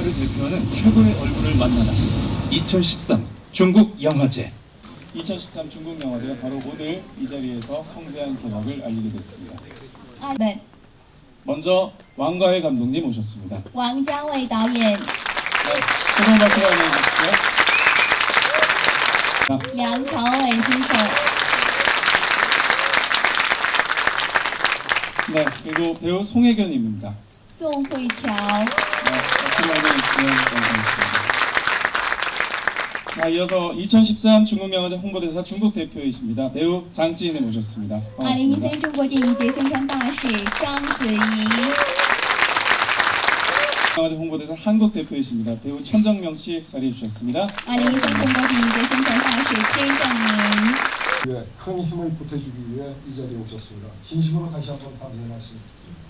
영화를 대표하는 최고의 얼굴을 만나다 2013 중국 영화제 2013 중국 영화제가 바로 오늘 이 자리에서 성대한 개막을 알리게 됐습니다. 二本 먼저 왕가혜 감독님 오셨습니다. 王家卫导演、 네, 뜨거운 박수로 환영해 주십시오. 梁朝伟先生、 네, 그리고 배우 송혜견님입니다. 宋慧乔、 네, 같이 환영해 주시면 감사하겠습니다. 자, 이어서 2013 중국 영화제 홍보대사 중국 대표이십니다. 배우 장지인을 모셨습니다. 二零一 반갑습니다. 三中国电影节宣传大使章子怡、 영화제 홍보대사 한국 대표이십니다. 배우 천정명 씨 자리해 주셨습니다. 二零一三中国电影节宣传大使千正明。 위해 큰 힘을 보태주기 위해 이 자리에 오셨습니다. 진심으로 다시 한번 감사의 말씀드립니다.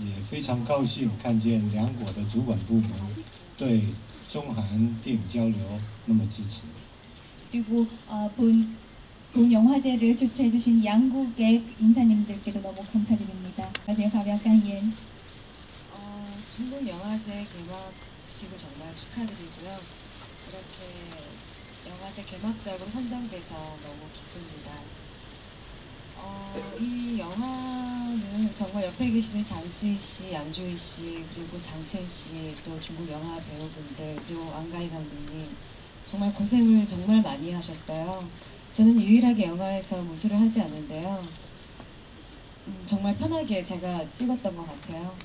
也非常高兴看见两国的主管部门对中韩电影交流那么支持。 그리고 어, 본, 본 영화제를 주최해 주신 양국의 인사님들께도 너무 감사드립니다. 마지막 가벼운 어, 중국 영화제 개막식을 정말 축하드리고요. 이렇게 영화제 개막작으로 선정돼서 너무 기쁩니다. 어, 이 영화 는 정말 옆에 계시는 장지희 씨, 양조희 씨, 그리고 장첸 씨, 또 중국 영화 배우분들, 그리고 왕가희 감독님 정말 고생을 정말 많이 하셨어요. 저는 유일하게 영화에서 무술을 하지 않는데요. 음, 정말 편하게 제가 찍었던 것 같아요.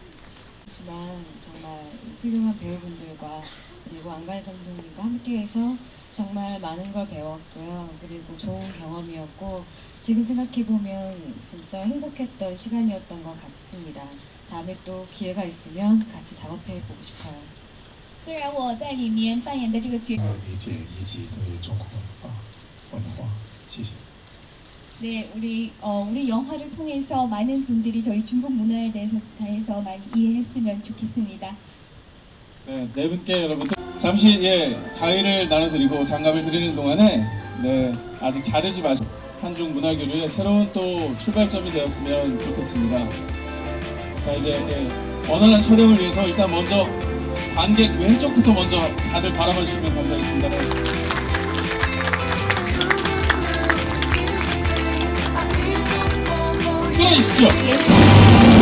하지만 정말 훌륭한 배우분들과 그리고 안가희 감독님과 함께해서 정말 많은 걸 배웠고요. 그리고 좋은 경험이었고 지금 생각해 보면 진짜 행복했던 시간이었던 것 같습니다. 다음에 또 기회가 있으면 같이 작업해 보고 싶어요. 虽然我在里面扮演的这个角，要理解以及对中国文化文化，谢谢。 네, 우리 어, 우리 영화를 통해서 많은 분들이 저희 중국 문화에 대해서 대해서 많이 이해했으면 좋겠습니다. 네, 네 분께 여러분 잠시 예 가위를 나눠드리고 장갑을 드리는 동안에 네 아직 자르지 마시고 한중 문화 교류의 새로운 또 출발점이 되었으면 좋겠습니다. 자 이제 예, 원활한 촬영을 위해서 일단 먼저 관객 왼쪽부터 먼저 다들 바라봐 주시면 감사하겠습니다. 네. 点点。